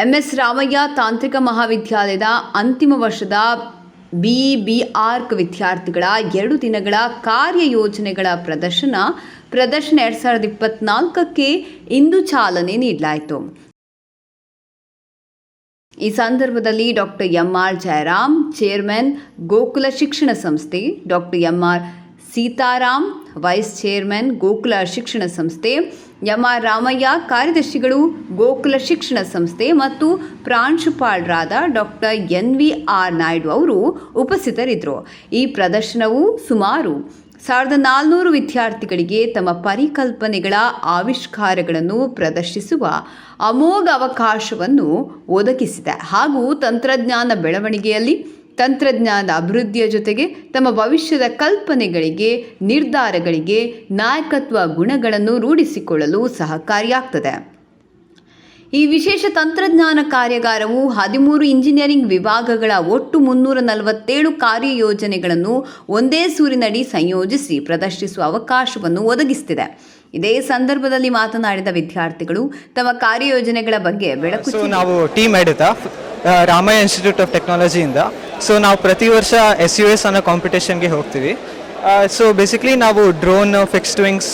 MS Ramaiah ತಾಂತ್ರಿಕ ಮಹಾವಿದ್ಯಾಲಯದ ಅಂತಿಮ ವರ್ಷದ ಬಿಇಬಿ ಆರ್ಕ್ ವಿದ್ಯಾರ್ಥಿಗಳ ಎರಡು ದಿನಗಳ ಕಾರ್ಯಯೋಜನೆಗಳ ಪ್ರದರ್ಶನ ಪ್ರದರ್ಶನ ಎರಡು ಸಾವಿರದ ಇಪ್ಪತ್ನಾಲ್ಕಕ್ಕೆ ಇಂದು ಚಾಲನೆ ನೀಡಲಾಯಿತು. ಈ ಸಂದರ್ಭದಲ್ಲಿ doctor M R Jayaram, chairman Gokula Shikshana Samsthe, doctor M R Sitaram, vice chairman Gokula Shikshana Samsthe M R Ramaiah ಕಾರ್ಯದರ್ಶಿಗಳು, ಗೋಕುಲ ಶಿಕ್ಷಣ ಸಂಸ್ಥೆ ಮತ್ತು ಪ್ರಾಂಶುಪಾಲರಾದ doctor N V R Naidu ಅವರು ಉಪಸ್ಥಿತರಿದ್ದರು. ಈ ಪ್ರದರ್ಶನವು ಸುಮಾರು ಸಾವಿರದ ನಾಲ್ನೂರು ವಿದ್ಯಾರ್ಥಿಗಳಿಗೆ ತಮ್ಮ ಪರಿಕಲ್ಪನೆಗಳ ಆವಿಷ್ಕಾರಗಳನ್ನು ಪ್ರದರ್ಶಿಸುವ ಅಮೋಘ ಅವಕಾಶವನ್ನು ಒದಗಿಸಿದೆ. ಹಾಗೂ ತಂತ್ರಜ್ಞಾನ ಬೆಳವಣಿಗೆಯಲ್ಲಿ ತಂತ್ರಜ್ಞಾನದ ಅಭಿವೃದ್ಧಿಯ ಜೊತೆಗೆ ತಮ್ಮ ಭವಿಷ್ಯದ ಕಲ್ಪನೆಗಳಿಗೆ ನಿರ್ಧಾರಗಳಿಗೆ ನಾಯಕತ್ವ ಗುಣಗಳನ್ನು ರೂಢಿಸಿಕೊಳ್ಳಲು ಸಹಕಾರಿಯಾಗ್ತದೆ. ಈ ವಿಶೇಷ ತಂತ್ರಜ್ಞಾನ ಕಾರ್ಯಾಗಾರವು ಹದಿಮೂರು ಇಂಜಿನಿಯರಿಂಗ್ ವಿಭಾಗಗಳ ಒಟ್ಟು ಮುನ್ನೂರ ನಲವತ್ತೇಳು ಕಾರ್ಯಯೋಜನೆಗಳನ್ನು ಒಂದೇ ಸೂರಿನಡಿ ಸಂಯೋಜಿಸಿ ಪ್ರದರ್ಶಿಸುವ ಅವಕಾಶವನ್ನು ಒದಗಿಸುತ್ತಿದೆ ಇದೇ ಸಂದರ್ಭದಲ್ಲಿ ಮಾತನಾಡಿದ ವಿದ್ಯಾರ್ಥಿಗಳು ತಮ್ಮ ಕಾರ್ಯಯೋಜನೆಗಳ ಬಗ್ಗೆ ಬೆಳಕು ನಾವು ಟೀಮ್ ಎಡಿತ ರಾಮಯ್ಯ ಇನ್ಸ್ಟಿಟ್ಯೂಟ್ ಆಫ್ ಟೆಕ್ನಾಲಜಿಯಿಂದ ಸೊ ನಾವು ಪ್ರತಿ ವರ್ಷ ಎಸ್ ಯು ಎಸ್ ಅನ್ನೋ ಕಾಂಪಿಟೇಷನ್ಗೆ ಹೋಗ್ತೀವಿ. ಸೊ ಬೇಸಿಕ್ಲಿ ನಾವು ಡ್ರೋನ್ ಫಿಕ್ಸ್ಡ್ ವಿಂಗ್ಸ್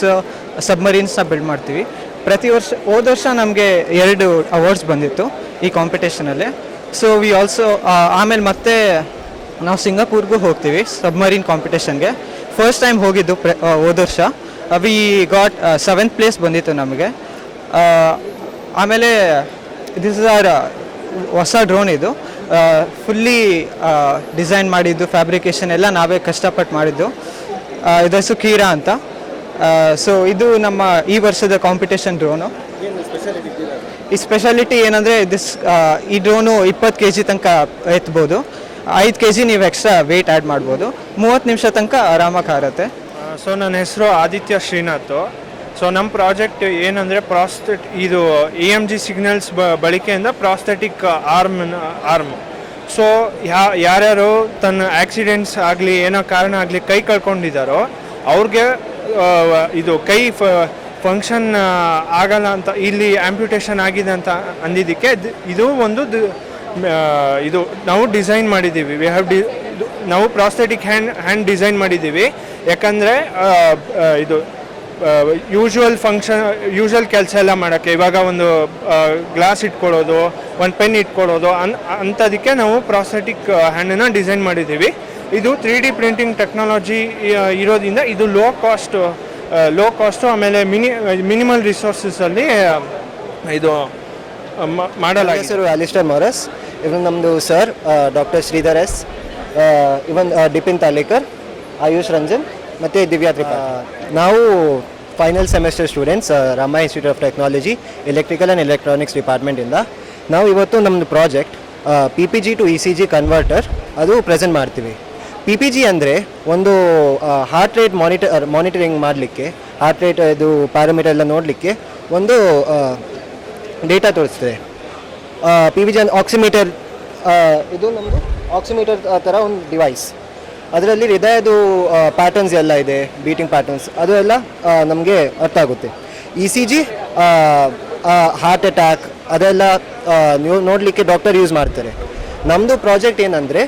ಸಬ್ಮರೀನ್ಸ್ನ ಬಿಲ್ಡ್ ಮಾಡ್ತೀವಿ. ಪ್ರತಿ ವರ್ಷ, ಹೋದ ವರ್ಷ ನಮಗೆ ಎರಡು ಅವಾರ್ಡ್ಸ್ ಬಂದಿತ್ತು ಈ ಕಾಂಪಿಟೇಷನಲ್ಲಿ ಸೊ ವಿ ಆಲ್ಸೋ ಆಮೇಲೆ ಮತ್ತೆ ನಾವು ಸಿಂಗಾಪುರ್ಗೂ ಹೋಗ್ತೀವಿ ಸಬ್ಮರೀನ್ ಕಾಂಪಿಟೇಷನ್ಗೆ ಫಸ್ಟ್ ಟೈಮ್ ಹೋಗಿದ್ದು ಪ್ರ ಹೋದ ವರ್ಷ. ವಿ ಗಾಟ್ ಸೆವೆಂತ್ ಪ್ಲೇಸ್ ಬಂದಿತ್ತು ನಮಗೆ. ಆಮೇಲೆ ದಿಸ್ ಇಸ್ ಆರ್ ಹೊಸ ಡ್ರೋನ್ ಇದು. ಫುಲ್ಲಿ ಡಿಸೈನ್ ಮಾಡಿದ್ದು ಫ್ಯಾಬ್ರಿಕೇಷನ್ ಎಲ್ಲ ನಾವೇ ಕಷ್ಟಪಟ್ಟು ಮಾಡಿದ್ದು. ಇದು ಹೆಸರು ಕೀರಾ ಅಂತ. ಸೊ ಇದು ನಮ್ಮ ಈ ವರ್ಷದ ಕಾಂಪಿಟೇಷನ್ ಡ್ರೋನು ಈ ಸ್ಪೆಷಾಲಿಟಿ ಏನಂದರೆ ದಿಸ್ ಈ ಡ್ರೋನು ಇಪ್ಪತ್ತು ಕೆ ಜಿ ತನಕ ಎತ್ಬೋದು. ಐದು ಕೆ ಜಿ ನೀವು ಎಕ್ಸ್ಟ್ರಾ ವೆಯ್ಟ್ ಆ್ಯಡ್ ಮಾಡ್ಬೋದು. ಮೂವತ್ತು ನಿಮಿಷ ತನಕ ಆರಾಮಾಗಿ ಹಾರತ್ತೆ. ಸೊ ನನ್ನ ಹೆಸರು ಆದಿತ್ಯ ಶ್ರೀನಾಥ್. ಸೊ ನಮ್ಮ ಪ್ರಾಜೆಕ್ಟ್ ಏನಂದರೆ ಪ್ರಾಸ್ಥೆಟ್ ಇದು ಇ ಎಂ ಜಿ ಸಿಗ್ನಲ್ಸ್ ಬ, ಬಳಕೆಯಿಂದ ಪ್ರಾಸ್ಥೆಟಿಕ್ ಆರ್ಮ್ ಆರ್ಮ್. ಸೊ ಯಾ, ಯಾರ್ಯಾರು ತನ್ನ ಆಕ್ಸಿಡೆಂಟ್ಸ್ ಆಗಲಿ, ಏನೋ ಕಾರಣ ಆಗಲಿ ಕೈ ಕಳ್ಕೊಂಡಿದ್ದಾರೋ ಅವ್ರಿಗೆ ಇದು ಕೈ ಫಂಕ್ಷನ್ ಆಗಲ್ಲ ಅಂತ, ಇಲ್ಲಿ ಆಂಪ್ಯುಟೇಷನ್ ಆಗಿದೆ ಅಂತ ಅಂದಿದ್ದಕ್ಕೆ ಇದು ಒಂದು ಇದು ನಾವು ಡಿಸೈನ್ ಮಾಡಿದ್ದೀವಿ. ವಿ ಹ್ಯಾವ್ ಡಿ, ನಾವು ಪ್ರಾಸ್ಥೆಟಿಕ್ ಹ್ಯಾಂಡ್ ಹ್ಯಾಂಡ್ ಡಿಸೈನ್ ಮಾಡಿದ್ದೀವಿ. ಯಾಕಂದರೆ ಇದು ಯೂಶ್ವಲ್ ಫಂಕ್ಷನ್ ಯೂಶುವಲ್ ಕೆಲಸ ಎಲ್ಲ ಮಾಡೋಕ್ಕೆ. ಇವಾಗ ಒಂದು ಗ್ಲಾಸ್ ಇಟ್ಕೊಳ್ಳೋದು ಒಂದು ಪೆನ್ ಇಟ್ಕೊಳ್ಳೋದು, ಅನ್ ಅಂಥದಕ್ಕೆ ನಾವು ಪ್ರಾಸ್ಥೆಟಿಕ್ ಹ್ಯಾಂಡನ್ನು ಡಿಸೈನ್ ಮಾಡಿದ್ದೀವಿ. ಇದು ತ್ರೀ ಡಿ ಪ್ರಿಂಟಿಂಗ್ ಟೆಕ್ನಾಲಜಿ ಇರೋದ್ರಿಂದ ಇದು ಲೋ ಕಾಸ್ಟ್ ಲೋ ಕಾಸ್ಟು ಆಮೇಲೆ ಮಿನಿ ಮಿನಿಮಲ್ ರಿಸೋರ್ಸಸಲ್ಲಿ ಇದು ಮಾಡಲಾಗಿದೆ. ಹೆಸರು ಅಲಿಸ್ಟರ್ ಮೊರಸ್ ಇವನು ನಮ್ಮದು ಸರ್ ಡಾಕ್ಟರ್ ಶ್ರೀಧರ್ ಎಸ್. ಇವನ್ ಡಿಪಿನ್ ತಾಲೇಕರ್ ಆಯುಷ್ ರಂಜನ್. ಮತ್ತು ದಿವ್ಯಾ ನಾವು final semester students Rama institute of technology electrical and electronics ಡಿಪಾರ್ಟ್ಮೆಂಟಿಂದ ನಾವು ಇವತ್ತು ನಮ್ಮದು project P P G to E C G converter ಅದು ಪ್ರೆಸೆಂಟ್ ಮಾಡ್ತೀವಿ. ಪಿ ಪಿ ಜಿ ಅಂದರೆ ಒಂದು ಹಾರ್ಟ್ ರೇಟ್ ಮಾನಿಟರ್ ಮಾನಿಟರಿಂಗ್ ಮಾಡಲಿಕ್ಕೆ ಹಾರ್ಟ್ ರೇಟ್ ಇದು ಪ್ಯಾರಾಮೀಟರ್ ಎಲ್ಲ ನೋಡಲಿಕ್ಕೆ ಒಂದು ಡೇಟಾ ತೋರಿಸ್ತದೆ. ಪಿ ಪಿ ಜಿ ಆಕ್ಸಿಮೀಟರ್ ಇದು ನಮ್ಮದು ಆಕ್ಸಿಮೀಟರ್ ಥರ ಒಂದು ಡಿವೈಸ್ ಅದರಲ್ಲಿ ಹೃದಯದ ಪ್ಯಾಟರ್ನ್ಸ್ ಎಲ್ಲ ಇದೆ ಬೀಟಿಂಗ್ ಪ್ಯಾಟರ್ನ್ಸ್ ಅದು ಎಲ್ಲ ನಮಗೆ ಅರ್ಥ ಆಗುತ್ತೆ. E C G heart attack ಅದೆಲ್ಲ ನೀವು ನೋಡಲಿಕ್ಕೆ ಡಾಕ್ಟರ್ ಯೂಸ್ ಮಾಡ್ತಾರೆ. ನಮ್ಮದು ಪ್ರಾಜೆಕ್ಟ್ ಏನಂದರೆ,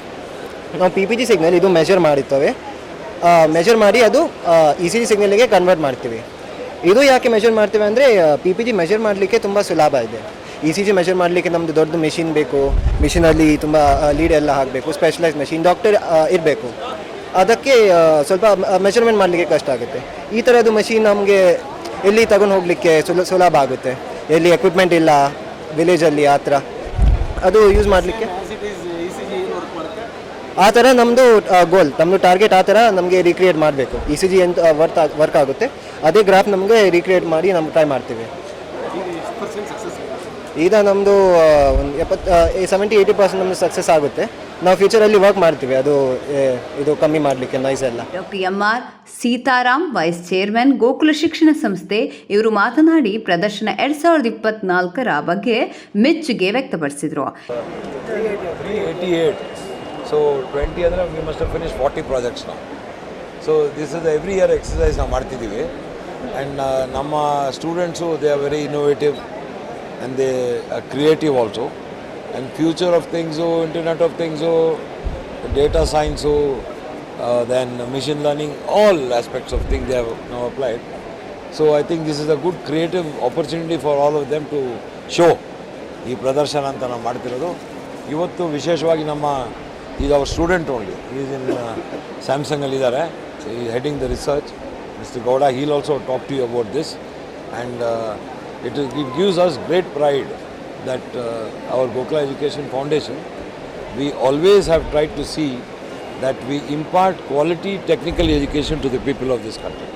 ನಾವು ಪಿ ಪಿ ಜಿ ಸಿಗ್ನಲ್ ಇದು ಮೆಷರ್ ಮಾಡಿರ್ತೇವೆ. ಮೆಷರ್ ಮಾಡಿ ಅದು ಇ ಸಿ ಜಿ ಸಿಗ್ನಲ್ಗೆ ಕನ್ವರ್ಟ್ ಮಾಡ್ತೀವಿ. ಇದು ಯಾಕೆ ಮೆಷರ್ ಮಾಡ್ತೀವಿ ಅಂದರೆ ಪಿ ಪಿ ಜಿ ಮೆಷರ್ ಮಾಡಲಿಕ್ಕೆ ತುಂಬ ಸುಲಭ ಇದೆ. ಇ ಸಿ ಜಿ ಮೆಷರ್ ಮಾಡಲಿಕ್ಕೆ ನಮ್ಮದು ದೊಡ್ಡ ಮೆಷಿನ್ ಬೇಕು. ಮಿಷಿನಲ್ಲಿ ತುಂಬ ಲೀಡ್ ಎಲ್ಲ ಹಾಕಬೇಕು ಸ್ಪೆಷಲೈಸ್ ಮೆಷಿನ್ ಡಾಕ್ಟರ್ ಇರಬೇಕು. ಅದಕ್ಕೆ ಸ್ವಲ್ಪ ಮೆಷರ್ಮೆಂಟ್ ಮಾಡಲಿಕ್ಕೆ ಕಷ್ಟ ಆಗುತ್ತೆ. ಈ ಥರದ್ದು ಮೆಷಿನ್ ನಮಗೆ ಎಲ್ಲಿ ತಗೊಂಡು ಹೋಗಲಿಕ್ಕೆ ಸುಲ, ಸುಲಭ ಆಗುತ್ತೆ. ಎಲ್ಲಿ ಎಕ್ವಿಪ್ಮೆಂಟ್ ಇಲ್ಲ ವಿಲೇಜಲ್ಲಿ ಆ ಥರ ಅದು ಯೂಸ್ ಮಾಡಲಿಕ್ಕೆ? ಆ ಥರ ನಮ್ಮದು ಗೋಲ್ ನಮ್ಮದು ಟಾರ್ಗೆಟ್ ಆ ಥರ ನಮಗೆ ರೀಕ್ರಿಯೇಟ್ ಮಾಡಬೇಕು. ಇ ಸಿ ಜಿ ಎಂತ ವರ್ಕ್ ವರ್ಕ್ ಆಗುತ್ತೆ. ಅದೇ ಗ್ರಾಫ್ ನಮಗೆ ರೀಕ್ರಿಯೇಟ್ ಮಾಡಿ ನಮ್ಗೆ ಟ್ರೈ ಮಾಡ್ತೀವಿ. ಈಗ ನಮ್ಮದು ಒಂದು ಎಪ್ಪತ್ತು ಸೆವೆಂಟಿ ಏಯ್ಟಿ ಪರ್ಸೆಂಟ್ ನಮ್ಮದು ಸಕ್ಸಸ್ ಆಗುತ್ತೆ. ನಾವು ಫ್ಯೂಚರಲ್ಲಿ ವರ್ಕ್ ಮಾಡ್ತೀವಿ. ಅದು ಏ, ಇದು ಕಮ್ಮಿ ಮಾಡಲಿಕ್ಕೆ ನಾಯ್ಸ್ ಎಲ್ಲ. Doctor M R Sitaram vice chairman Gokula Shikshana Samsthe ಇವರು ಮಾತನಾಡಿ ಪ್ರದರ್ಶನ ಎರಡ್ ಸಾವಿರದ ಇಪ್ಪತ್ನಾಲ್ಕರ ಬಗ್ಗೆ ಮೆಚ್ಚುಗೆ ವ್ಯಕ್ತಪಡಿಸಿದರು. 388. So 20 ಅಂದರೆ we must finish forty projects ನಾವು so this is every year exercise ನಾವು ಮಾಡ್ತಿದ್ದೀವಿ. ಆ್ಯಂಡ್ ನಮ್ಮ students they are very innovative and they creative also and future of things internet of things data science then machine learning all aspects of thing they have ನಾವು applied so I think this is a good creative opportunity for all of them to show ಈ ಪ್ರದರ್ಶನ ಅಂತ ನಾವು ಮಾಡ್ತಿರೋದು. ಇವತ್ತು ವಿಶೇಷವಾಗಿ ನಮ್ಮ ಈಗ ಅವ್ರ ಸ್ಟೂಡೆಂಟ್ ಓನ್ಲಿ ಈಸ್ ಇನ್ ಸ್ಯಾಮ್ಸಂಗಲ್ಲಿದ್ದಾರೆ ಈ heading the research Mr Gowda he'll also talk to you about this and it it gives us great pride that our Gokula education foundation we always have tried to see that we impart quality technical education to the people of this country.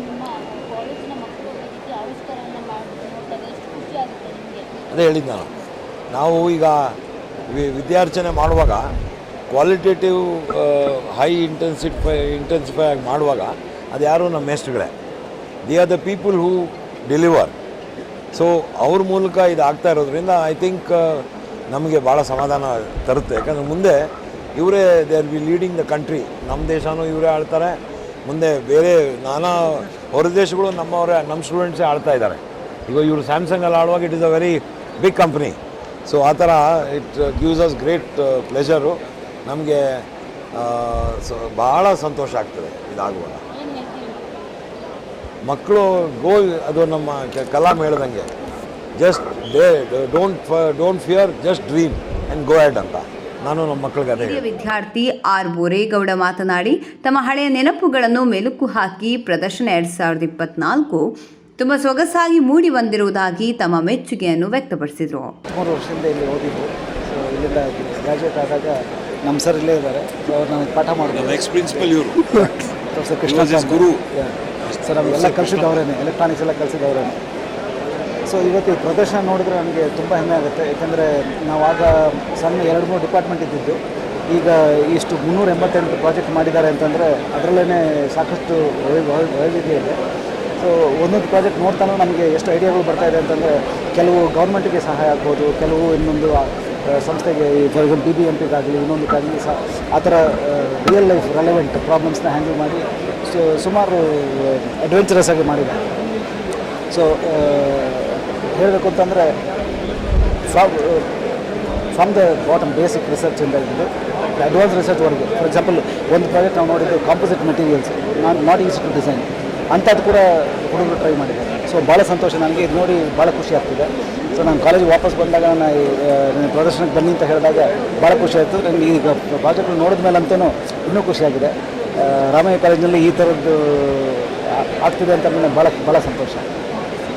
ನಿಮ್ಮ ಕಾಲೇಜಿನ ಮಕ್ಕಳು ಈ ರೀತಿ ಆವಿಷ್ಕಾರವನ್ನು ಮಾಡಿ ನೋಡಿದಾಗ ಎಷ್ಟು ಖುಷಿ ಆಗುತ್ತೆ ನಿಮಗೆ ಅದೇ ಹೇಳಿದ್ದು ನಾನು ನಾವು ಈಗ ವಿ- ವಿದ್ಯಾರ್ಚನೆ ಮಾಡುವಾಗ ಕ್ವಾಲಿಟೇಟಿವ್ ಹೈ ಇಂಟೆನ್ಸಿಫೈ ಇಂಟೆನ್ಸಿಫೈ ಆಗಿ ಮಾಡುವಾಗ ಅದು ಯಾರು ನಮ್ಮ ಮೇಸ್ಟ್ಗಳೇ they are the people who deliver so ಅವ್ರ ಮೂಲಕ ಇದು ಆಗ್ತಾ ಇರೋದ್ರಿಂದ ಐ ಥಿಂಕ್ ನಮಗೆ ಭಾಳ ಸಮಾಧಾನ ತರುತ್ತೆ. ಯಾಕಂದರೆ ಮುಂದೆ ಇವರೇ they are be leading the country ನಮ್ಮ ದೇಶನೂ ಇವರೇ ಆಳ್ತಾರೆ. ಮುಂದೆ ಬೇರೆ ನಾನಾ ಹೊರ ದೇಶಗಳು ನಮ್ಮವರೇ ನಮ್ಮ ಸ್ಟೂಡೆಂಟ್ಸೇ ಆಳ್ತಾ ಇದ್ದಾರೆ. ಈಗ ಇವರು ಸ್ಯಾಮ್ಸಂಗಲ್ಲಿ ಆಡುವಾಗ it is a very big company so ಆ ಥರ it gives us great pleasure ನಮಗೆ ಸೊ ಭಾಳ ಸಂತೋಷ ಆಗ್ತದೆ ಇದಾಗುವಾಗ. ಮಕ್ಕಳು ಗೋ ಅದು ನಮ್ಮ ಕಲಾಂ ಹೇಳ್ದಂಗೆ. Just day don't don't fear just dream and go ahead ಅಂತ. ನಾನು ನಮ್ಮ ಮಕ್ಕಳಿಗೆ ಅದೇ ವಿದ್ಯಾರ್ಥಿ ಆರ್ ಬೋರೇಗೌಡ ಮಾತನಾಡಿ ತಮ್ಮ ಹಳೆಯ ನೆನಪುಗಳನ್ನು ಮೆಲುಕು ಹಾಕಿ ಪ್ರದರ್ಶನ ಎರಡು ಸಾವಿರದ ಇಪ್ಪತ್ನಾಲ್ಕು ತುಂಬ ಸೊಗಸಾಗಿ ಮೂಡಿ ಬಂದಿರುವುದಾಗಿ ತಮ್ಮ ಮೆಚ್ಚುಗೆಯನ್ನು ವ್ಯಕ್ತಪಡಿಸಿದರು. ಮೂರು ವರ್ಷದಿಂದ ಇಲ್ಲಿ ಓದಿದ್ದು. ಸೊ ಇಲ್ಲಿಂದ ಗ್ರಾಜುಯೇಟ್ ಆದಾಗ ನಮ್ಮ ಸರ್ ಇಲ್ಲೇ ಇದ್ದಾರೆ. ಸೊ ಅವ್ರು ನನಗೆ ಪಾಠ ಮಾಡಿದ್ರು ಎಕ್ಸ್ ಪ್ರಿನ್ಸಿಪಲ್ ಇವರು. ಪ್ರೊಫೆಸರ್ ಕೃಷ್ಣ ಗುರು ಸರ್ ನಮಗೆಲ್ಲ ಕಲಿಸಿದ್ದು ಎಲೆಕ್ಟ್ರಾನಿಕ್ಸ್ ಎಲ್ಲ ಕಲಿಸಿದ್ದು ಸೊ ಇವತ್ತು ಈ ಪ್ರದರ್ಶನ ನೋಡಿದ್ರೆ ನನಗೆ ತುಂಬ ಹೆಮ್ಮೆ ಆಗುತ್ತೆ. ಯಾಕೆಂದರೆ ನಾವು ಆಗ ಸಣ್ಣ ಎರಡು ಮೂರು ಡಿಪಾರ್ಟ್ಮೆಂಟ್ ಇದ್ದಿದ್ದು. ಈಗ ಇಷ್ಟು ಮುನ್ನೂರ ಎಂಬತ್ತೆಂಟು ಪ್ರಾಜೆಕ್ಟ್ ಮಾಡಿದ್ದಾರೆ ಅಂತಂದರೆ ಅದರಲ್ಲೇ ಸಾಕಷ್ಟು ವೈವಿಧ್ಯ ಇದೆ. ಸೊ ಒಂದೊಂದು ಪ್ರಾಜೆಕ್ಟ್ ನೋಡ್ತಾನೂ ನಮಗೆ ಎಷ್ಟು ಐಡಿಯಾಗಳು ಬರ್ತಾ ಇದೆ ಅಂತಂದರೆ ಕೆಲವು ಗೌರ್ಮೆಂಟಿಗೆ ಸಹಾಯ ಆಗ್ಬೋದು, ಕೆಲವು ಇನ್ನೊಂದು ಸಂಸ್ಥೆಗೆ for example B B M ಪಿಗಾಗಲಿ ಇನ್ನೊಂದಕ್ಕಾಗಲಿ ಸಹ ಆ ಥರ ರಿಯಲ್ ಲೈಫ್ ರೆಲೆವೆಂಟ್ ಪ್ರಾಬ್ಲಮ್ಸ್ನ ಹ್ಯಾಂಡಲ್ ಮಾಡಿ ಸುಮಾರು ಅಡ್ವೆಂಚರಸ್ ಆಗಿ ಮಾಡಿದೆ. ಸೊ ಹೇಳಬೇಕು ಅಂತಂದರೆ ಫ್ರಮ್ ದ ಬಾಟಮ್ ಬೇಸಿಕ್ ರಿಸರ್ಚಿಂದ ಇದ್ದು ಅಡ್ವಾನ್ಸ್ ರಿಸರ್ಚ್ವರೆಗೆ ಫಾರ್ ಎಕ್ಸಾಂಪಲ್ ಒಂದು ಪ್ರಾಜೆಕ್ಟ್ ನಾವು ನೋಡಿದ್ದು ಕಾಂಪೋಸಿಟ್ ಮೆಟೀರಿಯಲ್ಸ್ ನಾನು ನಾಟ್ ಟು ಡಿಸೈನ್ ಅಂಥದ್ದು ಕೂಡ ಹುಡುಗರು ಟ್ರೈ ಮಾಡಿದ್ದಾರೆ. ಸೊ ಭಾಳ ಸಂತೋಷ ನನಗೆ. ಇದು ನೋಡಿ ಭಾಳ ಖುಷಿ ಆಗ್ತಿದೆ. ಸೊ ನಾನು ಕಾಲೇಜ್ ವಾಪಸ್ ಬಂದಾಗ ನಾನು ಪ್ರದರ್ಶನಕ್ಕೆ ಬನ್ನಿ ಅಂತ ಹೇಳಿದಾಗ ಭಾಳ ಖುಷಿ ಆಯಿತು ನನಗೆ ಈಗ ಪ್ರಾಜೆಕ್ಟ್ ನೋಡಿದ ಮೇಲೆ ಅಂತೂ ಇನ್ನೂ ಖುಷಿಯಾಗಿದೆ ರಾಮಯ್ಯ ಕಾಲೇಜಿನಲ್ಲಿ ಈ ಥರದ್ದು ಆಗ್ತಿದೆ ಅಂತ ನನಗೆ ಭಾಳ ಭಾಳ ಸಂತೋಷ.